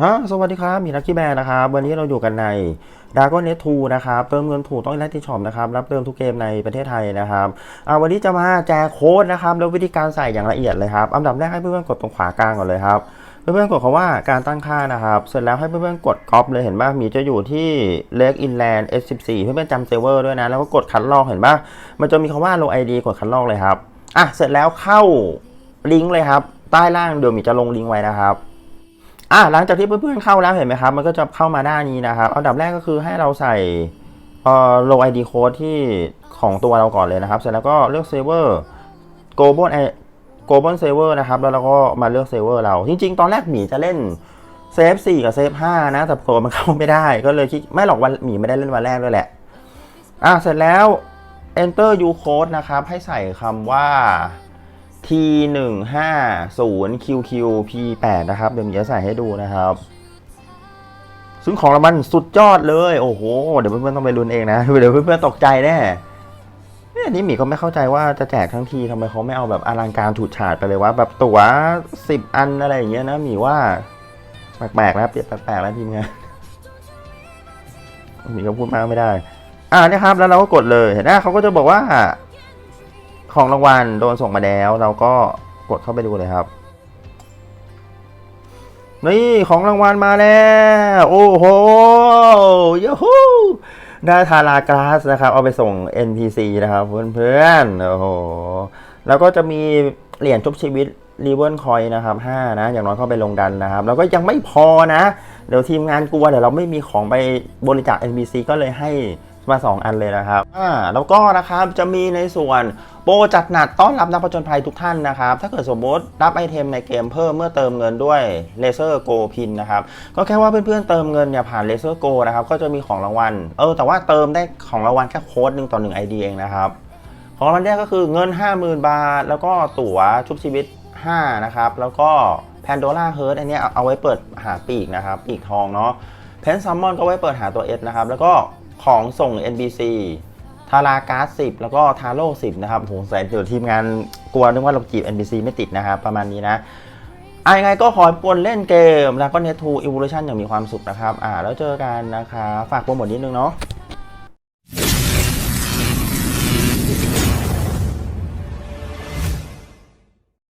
ฮะสวัสดีครับ มีลักกี้แบร์นะครับ วันนี้เราอยู่กันใน d r a g o n Net 2นะครับ เติมเงินถูกต้องไลท์ที่ช็อปนะครับ รับเติมทุกเกมในประเทศไทยนะครับอ่าวันนี้จะมาแจกโค้ดนะครับ แล้ววิธีการใส่อย่างละเอียดเลยครับ อันดับแรกให้เพื่อนๆกดตรงขวากลางก่อนเลยครับ เพื่อนๆกดคำว่าการตั้งค่านะครับ เสร็จแล้วให้เพื่อนๆกดก๊อปเลยเห็นป่ะ มีจะอยู่ที่ Lake Inland S14 เพื่อนๆจำเซร์ฟเวอร์ด้วยนะ แล้วก็กดคัดลอกเห็นป่ะ มันจะมีคำว่า low ID กดคัดลอกเลยครับ อะ เสร็จแล้วเข้าลิงก์เลยครับ ใต้ล่างเดี๋ยวมีจะลงลิงก์ไว้นะครับ อะหลังจากที่เพื่อนๆเข้าแล้วเห็นไหมครับ มันก็จะเข้ามาหน้านี้นะครับอันดับแรกก็คือให้เราใส่เอ่อ low ID code ที่ของตัวเราก่อนเลยนะครับ เสร็จแล้วก็เลือก saver global global saver นะครับ แล้วเราก็มาเลือก saver เรา จริง ๆ ตอนแรกหมีจะเล่นเซฟ4กับเซฟ5นะ แต่ตัวมันเข้าไม่ได้ก็เลยคิดไม่หรอกวันหมีไม่ได้เล่นวันแรกด้วยแหละ อะเสร็จแล้ว enter u code นะครับ ให้ใส่คำว่า T 1 5 0 QQ P 8 นะครับ เดี๋ยวมีจะใส่ให้ดูนะครับ ซึ่งของรางวัลสุดยอดเลย โอ้โห เดี๋ยวเพื่อนๆต้องไปลุ้นเองนะ เดี๋ยวเพื่อนๆตกใจแน่เนี่ยนี่หมีก็ไม่เข้าใจว่าจะแจกทั้งทีทำไมเขาไม่เอาแบบอลังการถูดฉาดไปเลยว่าแบบตั๋วสิบอันอะไรอย่างเงี้ยนะหมีว่าแปลกๆแล้วเปลี่ยนแปลกๆแล้วทีมงานหมีก็พูดมากไม่ได้ อ่านี่ครับแล้วเราก็กดเลยเห็นไหมเขาก็จะบอกว่า ของรางวัลโดนส่งมาแล้ว เราก็กดเข้าไปดูเลยครับ นี่ของรางวัลมาแล้ว โอ้โหยูฮูได้ทารากราสนะครับ เอาไปส่ง NPC นะครับเพื่อนๆ โอ้โห แล้วก็จะมีเหรียญชุบชีวิตรีเวิร์นคอยนะครับ5นะ อย่างน้อยเข้าไปลงดันนะครับ แล้วก็ยังไม่พอนะ เดี๋ยวทีมงานกลัวเดี๋ยวเราไม่มีของไปบริจาค NPC ก็เลยให้ มา 2 อันเลยนะครับอ่าแล้วก็นะครับจะมีในส่วนโปรจัดหนักต้อนรับนักผจญภัยทุกท่านนะครับ ถ้าเกิดสมมติรับไอเทมในเกมเพิ่มเมื่อเติมเงินด้วยเลเซอร์โกพินนะครับ ก็แค่ว่าเพื่อนๆเติมเงินเนี่ยผ่านเลเซอร์โกนะครับ ก็จะมีของรางวัล เออ แต่ว่าเติมได้ของรางวัลแค่โค้ดหนึ่งต่อหนึ่งไอเดียเองนะครับ ของรางวัลแรกก็คือเงิน 50,000 บาท แล้วก็ตั๋วชุบชีวิต 5 นะครับ แล้วก็แพนโดล่าเฮิร์ตอันเนี้ยเอาไว้เปิดหาปีกนะครับ ปีกทองเนาะเพนซัมมอนก็ไว้เปิดหาตัว S นะครับ แล้วก็ ของส่ง NBC ทาราการ์ด10 แล้วก็ทาโร่10 นะครับโหใส่เดี๋ยวทีมงานกลัวนึกว่าเราจีบ NBC ไม่ติดนะครับ ประมาณนี้นะอะยังไงก็ขอให้ปวนเล่นเกมแล้วก็เนทูอีวูเลชันอย่างมีความสุขนะครับ อ่า แล้วเจอกันนะคะฝากโปรโมทนิดนึงเนาะ